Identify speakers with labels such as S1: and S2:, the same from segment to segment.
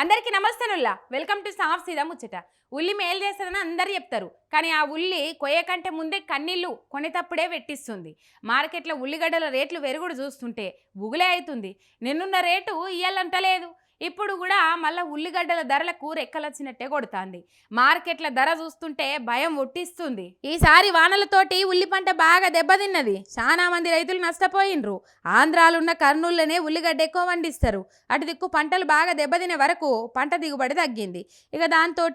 S1: అందరికీ నమస్తేనుల్లా. Welcome to సాఫ్ సీదా ముచ్చట. ఉల్లి మేలు చేస్తుందని అందరు చెప్తారు. కానీ ఆ ఉల్లి కొయ్య కంటే ముందే కన్నీళ్ళు కొనేటప్పుడే పెట్టిస్తుంది. మార్కెట్లో ఉల్లిగడ్డల రేట్లు పెరుగుడు చూస్తుంటే ఉగులే అవుతుంది. నిన్నున్న రేటు ఇయ్యాలంటలేదు. ఇప్పుడు కూడా మళ్ళీ ఉల్లిగడ్డల ధరలకు రెక్కలొచ్చినట్టే కొడుతుంది. మార్కెట్ల ధర చూస్తుంటే భయం ఒట్టిస్తుంది. ఈసారి వానలతోటి ఉల్లి పంట బాగా దెబ్బతిన్నది. చాలా మంది రైతులు నష్టపోయినరు. ఆంధ్రాలున్న కర్నూలులోనే ఉల్లిగడ్డ ఎక్కువ పండిస్తారు. అటు దిక్కు పంటలు బాగా దెబ్బతినే వరకు పంట దిగుబడి తగ్గింది. ఇక దాంతో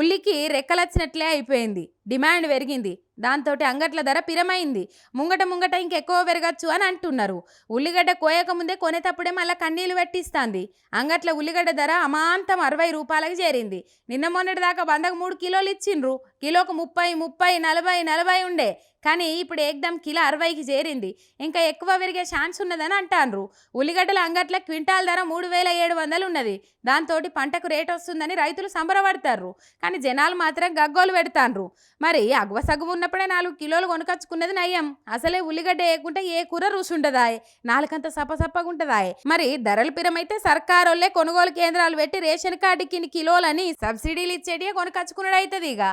S1: ఉల్లికి రెక్కలొచ్చినట్లే అయిపోయింది. డిమాండ్ పెరిగింది. దాంతో అంగట్ల ధర పిరమైంది. ముంగట ముంగట ఇంకెక్కువ పెరగచ్చు అని అంటున్నారు. ఉల్లిగడ్డ కోయక ముందే కొనేటప్పుడే మళ్ళీ కన్నీళ్ళు పెట్టిస్తాంది. అంగట్ల ఉల్లిగడ్డ ధర అమాంతం అరవై రూపాయలకు చేరింది. నిన్న మొన్నటి దాకా వందకు మూడు కిలోలు ఇచ్చిండ్రు. కిలోకు ముప్పై ముప్పై నలభై నలభై ఉండే. కానీ ఇప్పుడు ఏకదం కిలో అరవైకి చేరింది. ఇంకా ఎక్కువ పెరిగే ఛాన్స్ ఉన్నదని అంటాన్రు. ఉల్లిగడ్డల అంగట్ల క్వింటాల్ ధర మూడు వేల ఏడు వందలు ఉన్నది. దాంతో పంటకు రేట్ వస్తుందని రైతులు సంబరపడతారు కానీ జనాలు మాత్రం గగ్గోలు పెడతాన్రు. మరి అగ్వ సగ్గు ఉన్నప్పుడే నాలుగు కిలోలు కొనుకొచ్చుకున్నది నయ్యం. అసలే ఉల్లిగడ్డ వేయకుంటే ఏ కూర రుచి ఉండదాయే నాలుకంత సప్పసప్పగా ఉంటదాయే మరి ధరలు పిరమైతే సర్కారోళ్ళే కొనుగోలు కేంద్రాలు పెట్టి రేషన్ కార్డుకి ఇన్ని కిలోలని సబ్సిడీలు ఇచ్చేటియే కొనుకొచ్చుకున్నాడు అవుతుంది ఇక